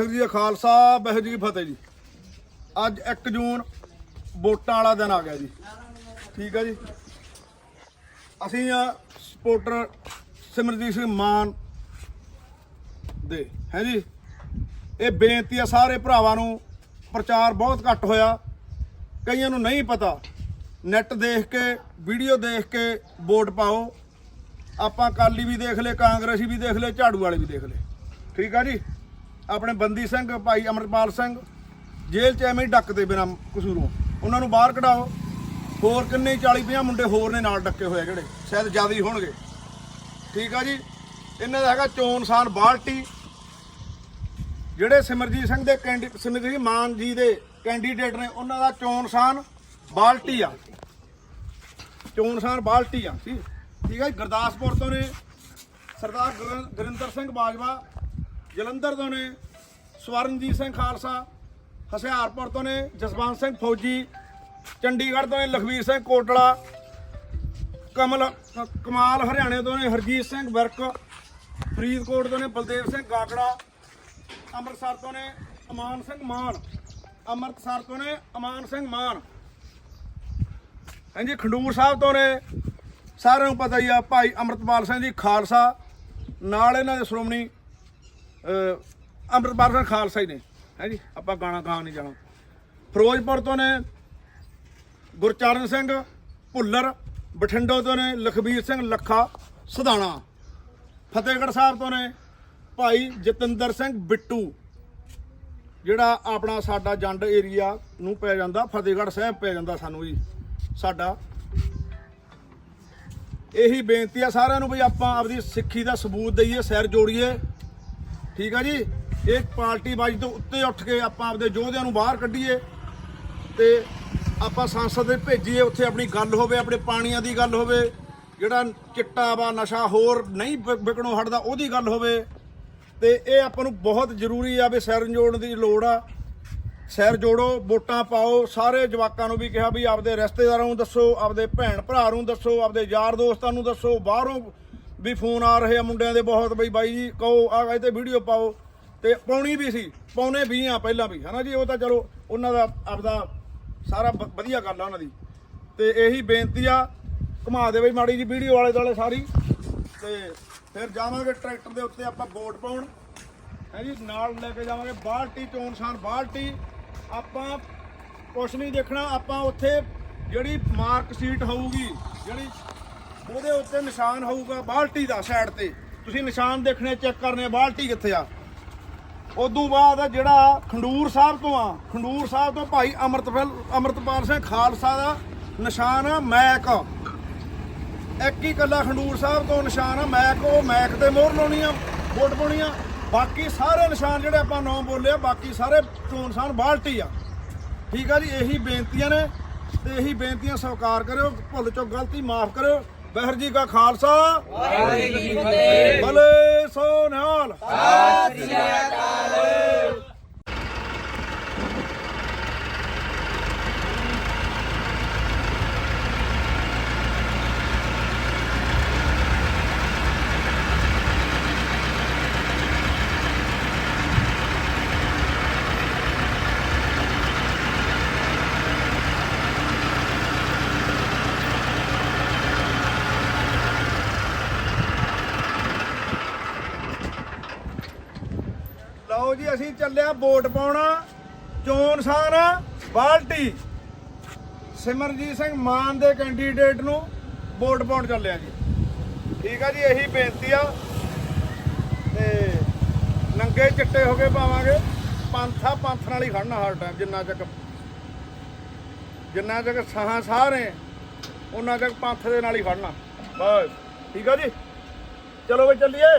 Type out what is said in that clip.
ਵਾਹਿਗੁਰੂ ਜੀ ਕਾ ਖਾਲਸਾ, ਵਾਹਿਗੁਰੂ ਜੀ ਕੀ ਫਤਿਹ ਜੀ। ਅੱਜ 1 ਜੂਨ ਵੋਟਾਂ ਵਾਲਾ ਦਿਨ ਆ ਗਿਆ ਜੀ। ਠੀਕ ਹੈ ਜੀ। ਅਸੀਂ ਆ ਸਪੋਰਟਰ ਸਿਮਰਜੀਤ ਸਿੰਘ ਮਾਨ ਦੇ, ਹੈ ਜੀ। ਇਹ ਬੇਨਤੀ ਆ ਸਾਰੇ ਭਰਾਵਾਂ ਨੂੰ, ਪ੍ਰਚਾਰ ਬਹੁਤ ਘੱਟ ਹੋਇਆ। ਕਈਆਂ ਨੂੰ ਨਹੀਂ ਪਤਾ। ਨੈਟ ਦੇਖ ਕੇ, ਵੀਡੀਓ ਦੇਖ ਕੇ ਵੋਟ ਪਾਓ। ਆਪਾਂ ਕਾਲੀ ਵੀ ਦੇਖ ਲਏ, ਕਾਂਗਰਸੀ ਵੀ ਦੇਖ ਲਏ, ਝਾੜੂ ਵਾਲੇ ਵੀ ਦੇਖ ਲਏ। ਠੀਕ ਆ ਜੀ। ਆਪਣੇ ਬੰਦੀ ਸਿੰਘ, ਭਾਈ ਅਮਰਪਾਲ ਸਿੰਘ, ਜੇਲ੍ਹ 'ਚ ਐਵੇਂ ਹੀ ਡੱਕਦੇ ਬਿਨਾਂ ਕਸੂਰੋਂ। ਉਹਨਾਂ ਨੂੰ ਬਾਹਰ ਕਢਾਓ। ਹੋਰ ਕਿੰਨੇ 40 50 ਮੁੰਡੇ ਹੋਰ ਨੇ ਨਾਲ ਡੱਕੇ ਹੋਏ ਆ ਜਿਹੜੇ, ਸ਼ਾਇਦ ਜ਼ਿਆਦਾ ਹੀ ਹੋਣਗੇ। ਠੀਕ ਆ ਜੀ? ਇਹਨਾਂ ਦਾ ਹੈਗਾ ਚੋਣਸਾਨ ਬਾਲਟੀ। ਜਿਹੜੇ ਸਿਮਰਜੀਤ ਸਿੰਘ ਦੇ ਕੈਂਡੀ, ਸਿਮਰਜੀਤ ਮਾਨ ਜੀ ਦੇ ਕੈਂਡੀਡੇਟ ਨੇ, ਉਹਨਾਂ ਦਾ ਚੋਣਸਾਨ ਬਾਲਟੀ ਆ। ਚੋਣਸਾਨ ਬਾਲਟੀ ਆ, ਠੀਕ? ਠੀਕ ਹੈ ਜੀ? ਗੁਰਦਾਸਪੁਰ ਤੋਂ ਨੇ ਸਰਦਾਰ ਗੁਰ- ਗੁਰਿੰਦਰ ਸਿੰਘ ਬਾਜਵਾ। ਜਲੰਧਰ ਤੋਂ ਨੇ, ਸਵਰਨਜੀਤ ਸਿੰਘ ਖਾਲਸਾ, ਹਸਿਆਰਪੁਰ ਤੋਂ ਨੇ, ਜਸਵੰਤ ਸਿੰਘ ਫੌਜੀ, ਚੰਡੀਗੜ੍ਹ ਤੋਂ ਨੇ ਲਖਵੀਰ ਸਿੰਘ ਕੋਟਲਾ, ਕਮਲ, ਕਮਾਲ ਹਰਿਆਣੇ ਤੋਂ ਨੇ, ਹਰਜੀਤ ਸਿੰਘ ਵਿਰਕ, ਫਰੀਦਕੋਟ ਤੋਂ ਨੇ, ਬਲਦੇਵ ਸਿੰਘ ਗਾਗੜਾ, ਅੰਮ੍ਰਿਤਸਰ ਤੋਂ ਨੇ, ਅਮਾਨ ਸਿੰਘ ਮਾਨ, ਅੰਮ੍ਰਿਤਸਰ ਤੋਂ ਨੇ, ਅਮਾਨ ਸਿੰਘ ਮਾਨ। ਹਾਂਜੀ, ਖੰਡੂਰ ਸਾਹਿਬ ਤੋਂ ਨੇ, ਸਾਰਿਆਂ ਨੂੰ ਪਤਾ ਹੀ ਆ, ਭਾਈ ਅੰਮ੍ਰਿਤਪਾਲ ਸਿੰਘ ਜੀ ਖਾਲਸਾ, ਨਾਲ ਇਹਨਾਂ ਦੇ ਸ਼੍ਰੋਮਣੀ ਅੰਮ੍ਰਿਤਪਾਲ ਸਿੰਘ ਖਾਲਸਾ ਹੀ ਨੇ ਹਾਂਜੀ ਆਪਾਂ ਗਾਣਾ ਗਾਣ ਨਹੀਂ ਜਾਣਾ। ਫਿਰੋਜ਼ਪੁਰ ਤੋਂ ਨੇ ਗੁਰਚਰਨ ਸਿੰਘ, ਭੁੱਲਰ, ਬਠਿੰਡੋ ਤੋਂ ਨੇ ਲਖਬੀਰ ਸਿੰਘ ਲੱਖਾ, ਸਧਾਣਾ। ਫਤਿਹਗੜ੍ਹ ਸਾਹਿਬ ਤੋਂ ਨੇ ਭਾਈ ਜਤਿੰਦਰ ਸਿੰਘ ਬਿੱਟੂ। ਜਿਹੜਾ ਆਪਣਾ ਸਾਡਾ ਜੰਡ ਏਰੀਆ ਨੂੰ ਪੈ ਜਾਂਦਾ, ਫਤਿਹਗੜ੍ਹ ਸਾਹਿਬ ਪੈ ਜਾਂਦਾ ਸਾਨੂੰ ਜੀ, ਸਾਡਾ। ਇਹੀ ਬੇਨਤੀ ਆ ਸਾਰਿਆਂ ਨੂੰ ਵੀ ਆਪਾਂ ਆਪਦੀ ਸਿੱਖੀ ਦਾ ਸਬੂਤ ਦਈਏ, ਸਿਰ ਜੋੜੀਏ। ਠੀਕ ਆ ਜੀ? ਇਹ ਪਾਰਟੀਬਾਜ਼ੀ ਤੋਂ ਉੱਤੇ ਉੱਠ ਕੇ ਆਪਾਂ ਆਪਦੇ ਯੋਧਿਆਂ ਨੂੰ ਬਾਹਰ ਕੱਢੀਏ ਤੇ ਆਪਾਂ ਸੰਸਦ ਦੇ ਭੇਜੀਏ, ਉੱਥੇ ਆਪਣੀ ਗੱਲ ਹੋਵੇ, ਆਪਣੇ ਪਾਣੀਆਂ ਦੀ ਗੱਲ ਹੋਵੇ, ਜਿਹੜਾ ਚਿੱਟਾ ਵਾ, ਨਸ਼ਾ ਹੋਰ ਨਹੀਂ ਵਿ- ਵਿਕਣੋਂ ਹਟਦਾ, ਉਹਦੀ ਗੱਲ ਹੋਵੇ। ਤੇ ਇਹ ਆਪਾਂ ਨੂੰ ਬਹੁਤ ਜ਼ਰੂਰੀ ਆ ਵੀ ਸੈਰ ਜੋੜਨ ਦੀ ਲੋੜ ਆ। ਸੈਰ ਜੋੜੋ, ਵੋਟਾਂ ਪਾਓ, ਸਾਰੇ ਜਵਾਕਾਂ ਨੂੰ ਵੀ ਕਿਹਾ ਵੀ ਆਪਦੇ ਰਿਸ਼ਤੇਦਾਰਾਂ ਨੂੰ ਦੱਸੋ, ਆਪਦੇ ਭੈਣ ਭਰਾ ਨੂੰ ਦੱਸੋ, ਆਪਦੇ ਯਾਰ ਦੋਸਤਾਂ ਨੂੰ ਦੱਸੋ, ਬਾਹਰੋਂ ਵੀ ਫੋਨ ਆ ਰਹੇ ਆ ਮੁੰਡਿਆਂ ਦੇ ਬਹੁਤ ਬਈ, ਬਾਈ ਜੀ, ਕਹੋ, ਆ ਇਹ ਤੇ ਵੀਡੀਓ ਪਾਓ। ਤੇ ਪਾਉਣੀ ਵੀ ਸੀ, ਪਾਉਣੇ ਵੀ ਆ ਪਹਿਲਾਂ ਵੀ, ਹਨਾ ਜੀ? ਉਹ ਤਾਂ ਚਲੋ ਉਹਨਾਂ ਦਾ ਆਪਦਾ ਸਾਰਾ ਵਧੀਆ ਗੱਲ ਆ ਉਹਨਾਂ ਦੀ। ਤੇ ਇਹੀ ਬੇਨਤੀ ਆ, ਘੁਮਾ ਦੇ ਬਈ ਮਾੜੀ ਜੀ ਵੀਡੀਓ ਵਾਲੇ ਦੁਆਲੇ ਸਾਰੀ। ਤੇ ਫਿਰ ਜਾਵਾਂਗੇ ਟਰੈਕਟਰ ਦੇ ਉੱਤੇ ਆਪਾਂ ਵੋਟ ਪਾਉਣ। ਹੈ ਜੀ? ਨਾਲ ਲੈ ਕੇ ਜਾਵਾਂਗੇ ਬਾਲਟੀ ਚੋਣਸਾਨ ਬਾਲਟੀ। ਆਪਾਂ ਕੁਛ ਨਹੀਂ ਦੇਖਣਾ, ਆਪਾਂ ਉੱਥੇ ਜਿਹੜੀ ਮਾਰਕ ਸ਼ੀਟ ਹੋਊਗੀ, ਜਿਹੜੀ ਉਹਦੇ ਉੱਤੇ ਨਿਸ਼ਾਨ ਹੋਊਗਾ ਬਾਲਟੀ ਦਾ ਸਾਈਡ ਤੇ। ਤੁਸੀਂ ਨਿਸ਼ਾਨ ਦੇਖਣੇ ਚੈੱਕ ਕਰਨੇ, ਬਾਲਟੀ ਕਿੱਥੇ ਆ? ਉਦੋਂ ਬਾਅਦ ਜਿਹੜਾ ਖੰਡੂਰ ਸਾਹਿਬ ਤੋਂ ਆ, ਖੰਡੂਰ ਸਾਹਿਬ ਤੋਂ ਭਾਈ ਅਮਰਤਪਾਲ ਅਮਰਤਪਾਲ ਸਿੰਘ ਖਾਲਸਾ ਦਾ ਨਿਸ਼ਾਨ ਆ, ਮੈਕ। ਇੱਕ ਹੀ ਕੱਲਾ ਖੰਡੂਰ ਸਾਹਿਬ ਤੋਂ ਨਿਸ਼ਾਨ ਆ, ਮੈਕ, ਉਹ ਮੈਕ ਤੇ ਮੋਹਰ ਲਾਉਣੀ ਆ ਵੋਟ ਪਾਉਣੀ ਆ। ਬਾਕੀ ਸਾਰੇ ਨਿਸ਼ਾਨ ਜਿਹੜੇ ਆਪਾਂ ਨਾਮ ਬੋਲੇ ਆ, ਬਾਕੀ ਸਾਰੇ ਚੋਣ ਨਿਸ਼ਾਨ ਬਾਲਟੀ ਆ। ਠੀਕ ਆ ਜੀ, ਇਹੀ ਬੇਨਤੀਆਂ ਨੇ, ਤੇ ਇਹੀ ਬੇਨਤੀਆਂ ਸਵੀਕਾਰ ਕਰਿਓ, ਭੁੱਲ ਚੋਂ ਗਲਤੀ ਮਾਫ ਕਰਿਓ। ਵਾਹਿਗੁਰੂ ਜੀ ਕਾ ਖਾਲਸਾ। ਵਾਹਿਗੁਰੂ ਜੀ ਕੀ ਫਤਿਹ। ਭਲੇ ਸੋ ਨਿਹਾਲ। ਲਓ ਜੀ, ਅਸੀਂ ਚੱਲਿਆ ਵੋਟ ਪਾਉਣਾ। ਚੋਣ ਸਾਰ ਬਾਲਟੀ। ਸਿਮਰਜੀਤ ਸਿੰਘ ਮਾਨ ਦੇ ਕੈਂਡੀਡੇਟ ਨੂੰ ਵੋਟ ਪਾਉਣ ਚੱਲਿਆ ਜੀ। ਠੀਕ ਆ ਜੀ, ਇਹੀ ਬੇਨਤੀ ਆ। ਤੇ ਨੰਗੇ ਚਿੱਟੇ ਹੋ ਕੇ ਪਾਵਾਂਗੇ। ਪੰਥਾ ਪੰਥ ਨਾਲ ਹੀ ਖੜਨਾ ਹਰ ਟਾਈਮ ਜਿੰਨਾ ਚੱਕ ਜਿੰਨਾ ਚੱਕ ਸਾਹਾਂ ਸਾਹ ਨੇ, ਉਹਨਾਂ ਚੱਕ ਪੰਥ ਦੇ ਨਾਲ ਹੀ ਖੜਨਾ। ਬਸ, ਠੀਕ ਆ ਜੀ। ਚਲੋ ਵੀ ਚੱਲੀਏ।